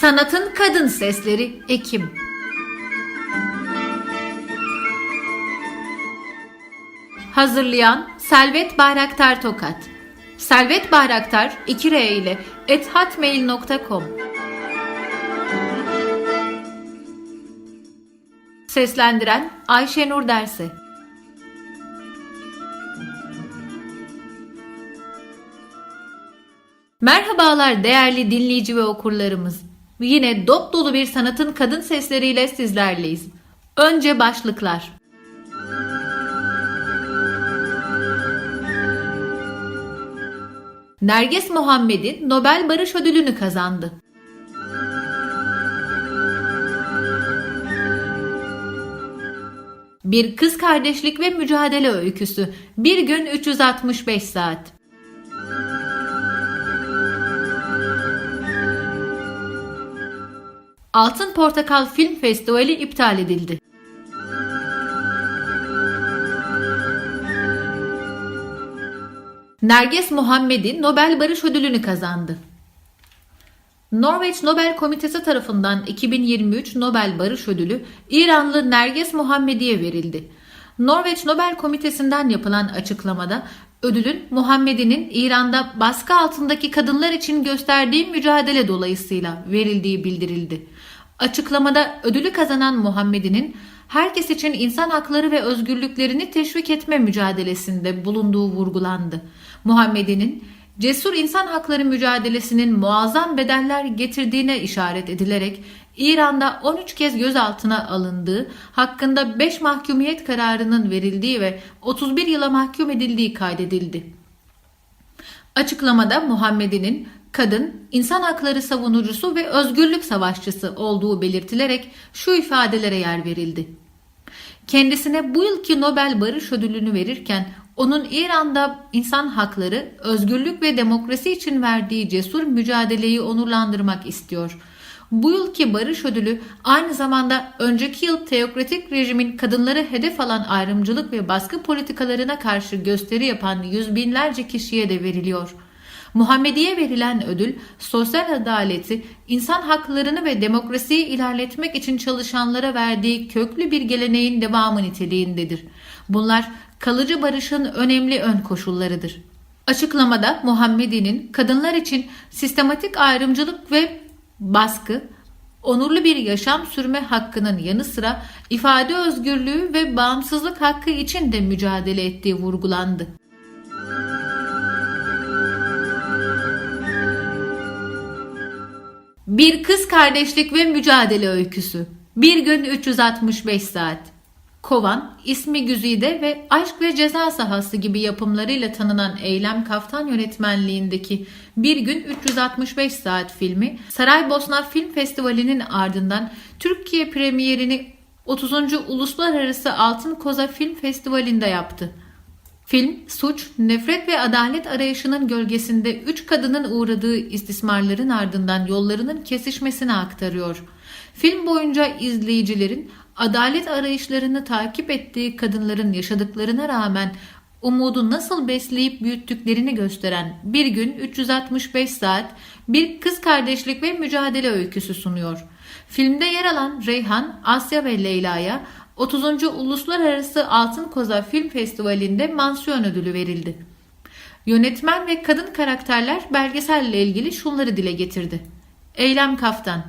Sanatın Kadın Sesleri Ekim. Hazırlayan Selvet Bayraktar Tokat. Selvet Bayraktar 2R ile ethatmail.com Seslendiren Ayşenur Derse. Merhabalar değerli dinleyici ve okurlarımız. Yine dop dolu bir sanatın kadın sesleriyle sizlerleyiz. Önce başlıklar. Nerges Muhammed'in Nobel Barış Ödülünü kazandı. Bir kız kardeşlik ve mücadele öyküsü. Bir gün 365 saat. Altın Portakal Film Festivali iptal edildi. Nerges Muhammed'in Nobel Barış Ödülünü kazandı. Norveç Nobel Komitesi tarafından 2023 Nobel Barış Ödülü İranlı Nerges Muhammedi'ye verildi. Norveç Nobel Komitesi'nden yapılan açıklamada ödülün Muhammedi'nin İran'da baskı altındaki kadınlar için gösterdiği mücadele dolayısıyla verildiği bildirildi. Açıklamada ödülü kazanan Muhammedi'nin herkes için insan hakları ve özgürlüklerini teşvik etme mücadelesinde bulunduğu vurgulandı. Muhammedi'nin cesur insan hakları mücadelesinin muazzam bedeller getirdiğine işaret edilerek İran'da 13 kez gözaltına alındığı, hakkında 5 mahkumiyet kararının verildiği ve 31 yıla mahkum edildiği kaydedildi. Açıklamada Muhammedi'nin kadın, insan hakları savunucusu ve özgürlük savaşçısı olduğu belirtilerek şu ifadelere yer verildi. Kendisine bu yılki Nobel Barış Ödülünü verirken onun İran'da insan hakları, özgürlük ve demokrasi için verdiği cesur mücadeleyi onurlandırmak istiyor. Bu yılki Barış Ödülü aynı zamanda önceki yıl teokratik rejimin kadınları hedef alan ayrımcılık ve baskı politikalarına karşı gösteri yapan yüz binlerce kişiye de veriliyor. Muhammediye verilen ödül, sosyal adaleti, insan haklarını ve demokrasiyi ilerletmek için çalışanlara verdiği köklü bir geleneğin devamı niteliğindedir. Bunlar kalıcı barışın önemli ön koşullarıdır. Açıklamada Muhammedi'nin kadınlar için sistematik ayrımcılık ve baskı, onurlu bir yaşam sürme hakkının yanı sıra ifade özgürlüğü ve bağımsızlık hakkı için de mücadele ettiği vurgulandı. Bir kız kardeşlik ve mücadele öyküsü. Bir gün 365 saat. Kovan, ismi Güzide ve Aşk ve Ceza Sahası gibi yapımlarıyla tanınan Eylem Kaftan yönetmenliğindeki Bir Gün 365 Saat filmi Saraybosna Film Festivali'nin ardından Türkiye premierini 30. Uluslararası Altın Koza Film Festivali'nde yaptı. Film, suç, nefret ve adalet arayışının gölgesinde üç kadının uğradığı istismarların ardından yollarının kesişmesini aktarıyor. Film boyunca izleyicilerin adalet arayışlarını takip ettiği kadınların yaşadıklarına rağmen umudu nasıl besleyip büyüttüklerini gösteren bir gün 365 saat bir kız kardeşlik ve mücadele öyküsü sunuyor. Filmde yer alan Reyhan, Asya ve Leyla'ya 30. Uluslararası Altın Koza Film Festivali'nde mansiyon ödülü verildi. Yönetmen ve kadın karakterler belgeselle ilgili şunları dile getirdi. Eylem Kaftan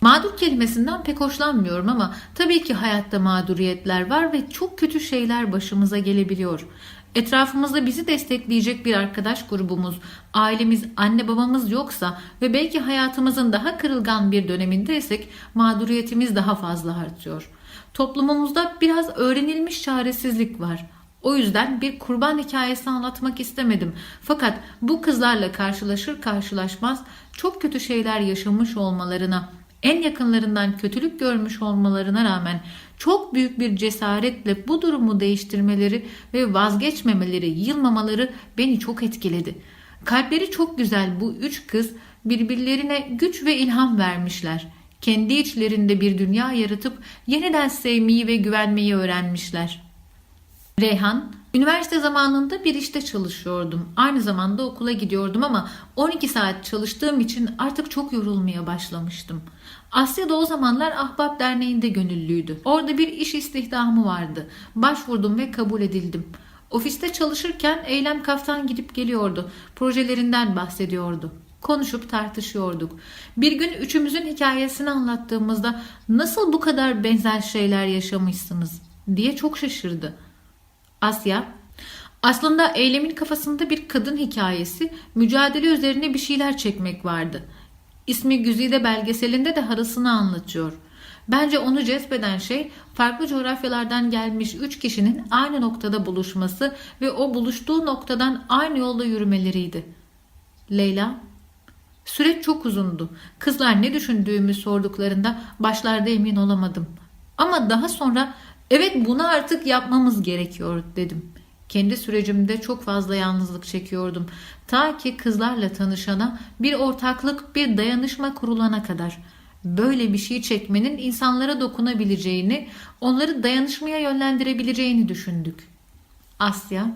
Mağdur kelimesinden pek hoşlanmıyorum ama tabii ki hayatta mağduriyetler var ve çok kötü şeyler başımıza gelebiliyor. Etrafımızda bizi destekleyecek bir arkadaş grubumuz, ailemiz, anne babamız yoksa ve belki hayatımızın daha kırılgan bir dönemindeysek mağduriyetimiz daha fazla artıyor. Toplumumuzda biraz öğrenilmiş çaresizlik var. O yüzden bir kurban hikayesi anlatmak istemedim. Fakat bu kızlarla karşılaşır karşılaşmaz çok kötü şeyler yaşamış olmalarına, en yakınlarından kötülük görmüş olmalarına rağmen çok büyük bir cesaretle bu durumu değiştirmeleri ve vazgeçmemeleri, yılmamaları beni çok etkiledi. Kalpleri çok güzel bu üç kız birbirlerine güç ve ilham vermişler. Kendi içlerinde bir dünya yaratıp yeniden sevmeyi ve güvenmeyi öğrenmişler. Reyhan, Üniversite zamanında bir işte çalışıyordum. Aynı zamanda okula gidiyordum ama 12 saat çalıştığım için artık çok yorulmaya başlamıştım. Asya da o zamanlar Ahbap Derneği'nde gönüllüydü. Orada bir iş istihdamı vardı. Başvurdum ve kabul edildim. Ofiste çalışırken eylem kaftan gidip geliyordu. Projelerinden bahsediyordu. Konuşup tartışıyorduk. Bir gün üçümüzün hikayesini anlattığımızda nasıl bu kadar benzer şeyler yaşamışsınız diye çok şaşırdı. Asya, aslında eylemin kafasında bir kadın hikayesi, mücadele üzerine bir şeyler çekmek vardı. İsmi Güzide belgeselinde de harasını anlatıyor. Bence onu cezbeden şey farklı coğrafyalardan gelmiş üç kişinin aynı noktada buluşması ve o buluştuğu noktadan aynı yolda yürümeleriydi. Leyla, süreç çok uzundu. Kızlar ne düşündüğümü sorduklarında başlarda emin olamadım. Ama daha sonra evet bunu artık yapmamız gerekiyor dedim. Kendi sürecimde çok fazla yalnızlık çekiyordum. Ta ki kızlarla tanışana, bir ortaklık, bir dayanışma kurulana kadar. Böyle bir şey çekmenin insanlara dokunabileceğini, onları dayanışmaya yönlendirebileceğini düşündük. Asya,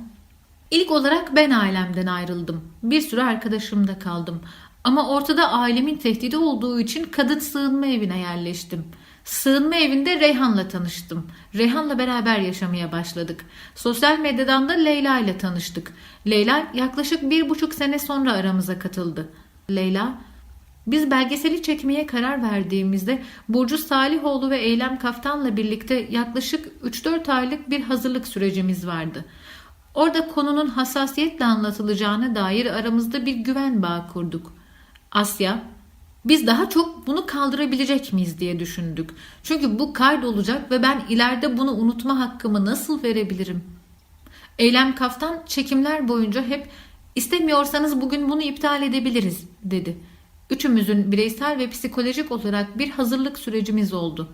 İlk olarak ben ailemden ayrıldım. Bir süre arkadaşımda kaldım. Ama ortada ailemin tehdidi olduğu için kadın sığınma evine yerleştim. Sığınma evinde Reyhan'la tanıştım. Reyhan'la beraber yaşamaya başladık. Sosyal medyadan da Leyla ile tanıştık. Leyla yaklaşık bir buçuk sene sonra aramıza katıldı. Leyla, biz belgeseli çekmeye karar verdiğimizde Burcu Salihoğlu ve Eylem Kaftan'la birlikte yaklaşık 3-4 aylık bir hazırlık sürecimiz vardı. Orada konunun hassasiyetle anlatılacağına dair aramızda bir güven bağı kurduk. Asya, biz daha çok bunu kaldırabilecek miyiz diye düşündük. Çünkü bu kaydolacak ve ben ileride bunu unutma hakkımı nasıl verebilirim? Eylem Kaftan çekimler boyunca hep istemiyorsanız bugün bunu iptal edebiliriz dedi. Üçümüzün bireysel ve psikolojik olarak bir hazırlık sürecimiz oldu.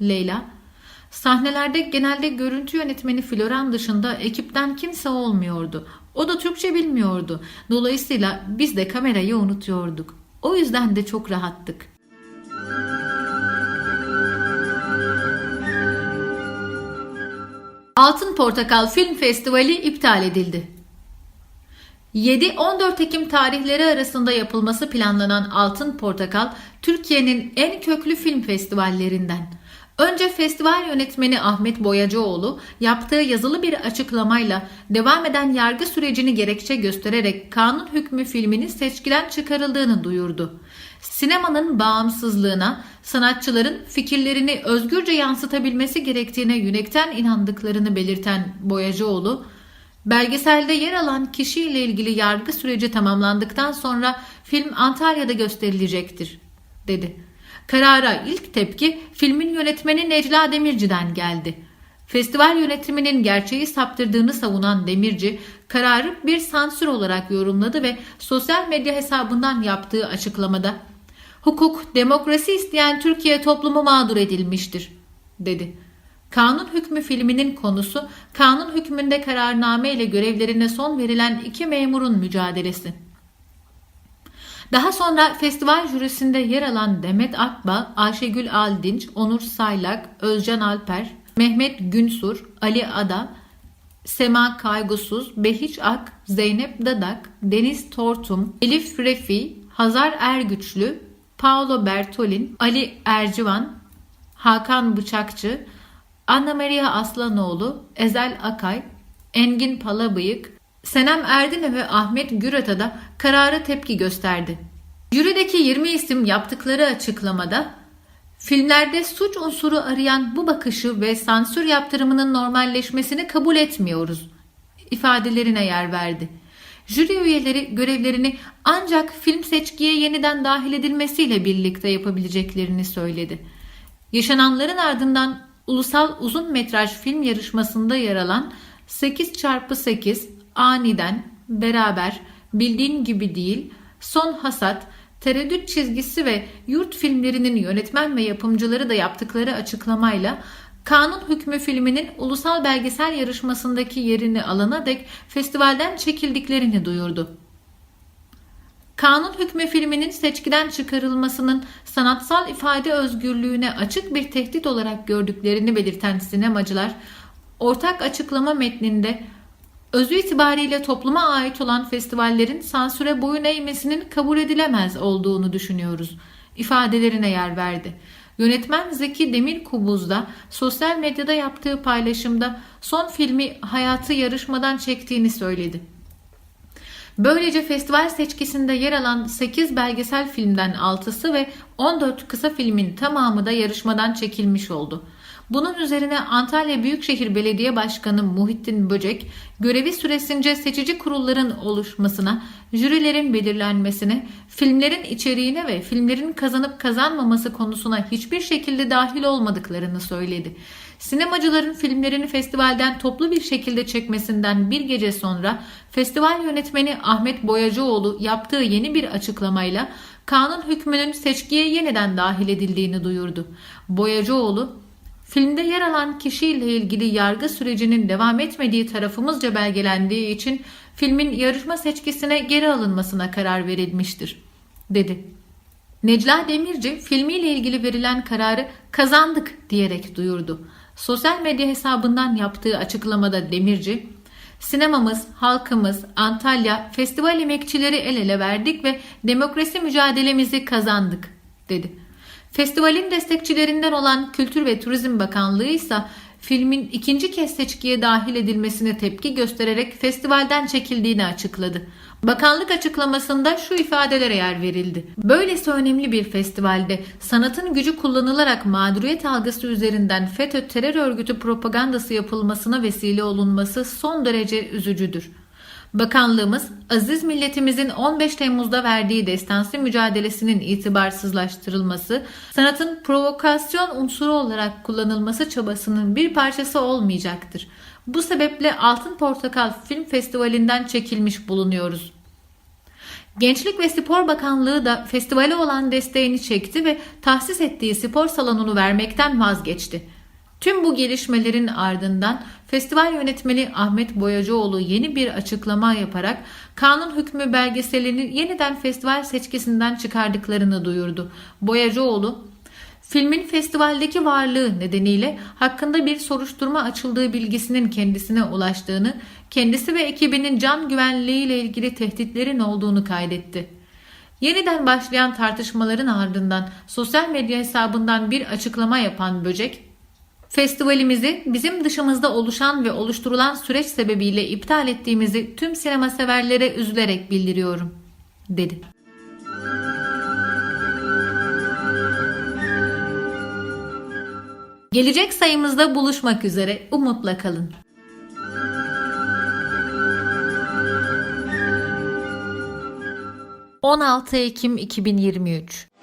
Leyla, sahnelerde genelde görüntü yönetmeni Floran dışında ekipten kimse olmuyordu. O da Türkçe bilmiyordu. Dolayısıyla biz de kamerayı unutuyorduk. O yüzden de çok rahattık. Altın Portakal Film Festivali iptal edildi. 7-14 Ekim tarihleri arasında yapılması planlanan Altın Portakal, Türkiye'nin en köklü film festivallerinden. Önce festival yönetmeni Ahmet Boyacıoğlu yaptığı yazılı bir açıklamayla devam eden yargı sürecini gerekçe göstererek kanun hükmü filminin seçkiden çıkarıldığını duyurdu. Sinemanın bağımsızlığına, sanatçıların fikirlerini özgürce yansıtabilmesi gerektiğine yürekten inandıklarını belirten Boyacıoğlu, belgeselde yer alan kişiyle ilgili yargı süreci tamamlandıktan sonra film Antalya'da gösterilecektir, dedi. Karara ilk tepki filmin yönetmeni Necla Demirci'den geldi. Festival yönetiminin gerçeği saptırdığını savunan Demirci, kararı bir sansür olarak yorumladı ve sosyal medya hesabından yaptığı açıklamada "Hukuk, demokrasi isteyen Türkiye toplumu mağdur edilmiştir." dedi. Kanun hükmü filminin konusu kanun hükmünde kararname ile görevlerine son verilen iki memurun mücadelesi. Daha sonra festival jürisinde yer alan Demet Akba, Ayşegül Aldinç, Onur Saylak, Özcan Alper, Mehmet Günsur, Ali Ada, Sema Kaygusuz, Behiç Ak, Zeynep Dadak, Deniz Tortum, Elif Refi, Hazar Ergüçlü, Paolo Bertolin, Ali Ercivan, Hakan Bıçakçı, Anna Maria Aslanoğlu, Ezel Akay, Engin Palabıyık, Senem Erdine ve Ahmet Gürat'a da karara tepki gösterdi. Jürideki 20 isim yaptıkları açıklamada filmlerde suç unsuru arayan bu bakışı ve sansür yaptırımının normalleşmesini kabul etmiyoruz ifadelerine yer verdi. Jüri üyeleri görevlerini ancak film seçkiye yeniden dahil edilmesiyle birlikte yapabileceklerini söyledi. Yaşananların ardından ulusal uzun metraj film yarışmasında yer alan 8x8 aniden, beraber, bildiğin gibi değil, son hasat, tereddüt çizgisi ve yurt filmlerinin yönetmen ve yapımcıları da yaptıkları açıklamayla Kanun Hükmü filminin ulusal belgesel yarışmasındaki yerini alana dek festivalden çekildiklerini duyurdu. Kanun Hükmü filminin seçkiden çıkarılmasının sanatsal ifade özgürlüğüne açık bir tehdit olarak gördüklerini belirten sinemacılar ortak açıklama metninde özü itibariyle topluma ait olan festivallerin sansüre boyun eğmesinin kabul edilemez olduğunu düşünüyoruz ifadelerine yer verdi. Yönetmen Zeki Demirkubuz da sosyal medyada yaptığı paylaşımda son filmi hayatı yarışmadan çektiğini söyledi. Böylece festival seçkisinde yer alan 8 belgesel filmden 6'sı ve 14 kısa filmin tamamı da yarışmadan çekilmiş oldu. Bunun üzerine Antalya Büyükşehir Belediye Başkanı Muhittin Böcek, görevi süresince seçici kurulların oluşmasına, jürilerin belirlenmesine, filmlerin içeriğine ve filmlerin kazanıp kazanmaması konusuna hiçbir şekilde dahil olmadıklarını söyledi. Sinemacıların filmlerini festivalden toplu bir şekilde çekmesinden bir gece sonra festival yönetmeni Ahmet Boyacıoğlu yaptığı yeni bir açıklamayla kanun hükmünün seçkiye yeniden dahil edildiğini duyurdu. Boyacıoğlu, Filmde yer alan kişiyle ilgili yargı sürecinin devam etmediği tarafımızca belgelendiği için filmin yarışma seçkisine geri alınmasına karar verilmiştir, dedi. Necla Demirci filmiyle ilgili verilen kararı kazandık diyerek duyurdu. Sosyal medya hesabından yaptığı açıklamada Demirci, Sinemamız, halkımız, Antalya, festival emekçileri el ele verdik ve demokrasi mücadelemizi kazandık, dedi. Festivalin destekçilerinden olan Kültür ve Turizm Bakanlığı ise filmin ikinci kez seçkiye dahil edilmesine tepki göstererek festivalden çekildiğini açıkladı. Bakanlık açıklamasında şu ifadelere yer verildi. Böylesi önemli bir festivalde sanatın gücü kullanılarak mağduriyet algısı üzerinden FETÖ terör örgütü propagandası yapılmasına vesile olunması son derece üzücüdür. Bakanlığımız aziz milletimizin 15 Temmuz'da verdiği destansı mücadelesinin itibarsızlaştırılması, sanatın provokasyon unsuru olarak kullanılması çabasının bir parçası olmayacaktır. Bu sebeple Altın Portakal Film Festivali'nden çekilmiş bulunuyoruz. Gençlik ve Spor Bakanlığı da festivale olan desteğini çekti ve tahsis ettiği spor salonunu vermekten vazgeçti. Tüm bu gelişmelerin ardından festival yönetmeni Ahmet Boyacıoğlu yeni bir açıklama yaparak kanun hükmü belgeselini yeniden festival seçkisinden çıkardıklarını duyurdu. Boyacıoğlu Filmin festivaldeki varlığı nedeniyle hakkında bir soruşturma açıldığı bilgisinin kendisine ulaştığını, kendisi ve ekibinin can güvenliği ile ilgili tehditlerin olduğunu kaydetti. Yeniden başlayan tartışmaların ardından sosyal medya hesabından bir açıklama yapan Böcek, Festivalimizi bizim dışımızda oluşan ve oluşturulan süreç sebebiyle iptal ettiğimizi tüm sinema severlere üzülerek bildiriyorum, dedi. Gelecek sayımızda buluşmak üzere. Umutla kalın. ...16 Ekim 2023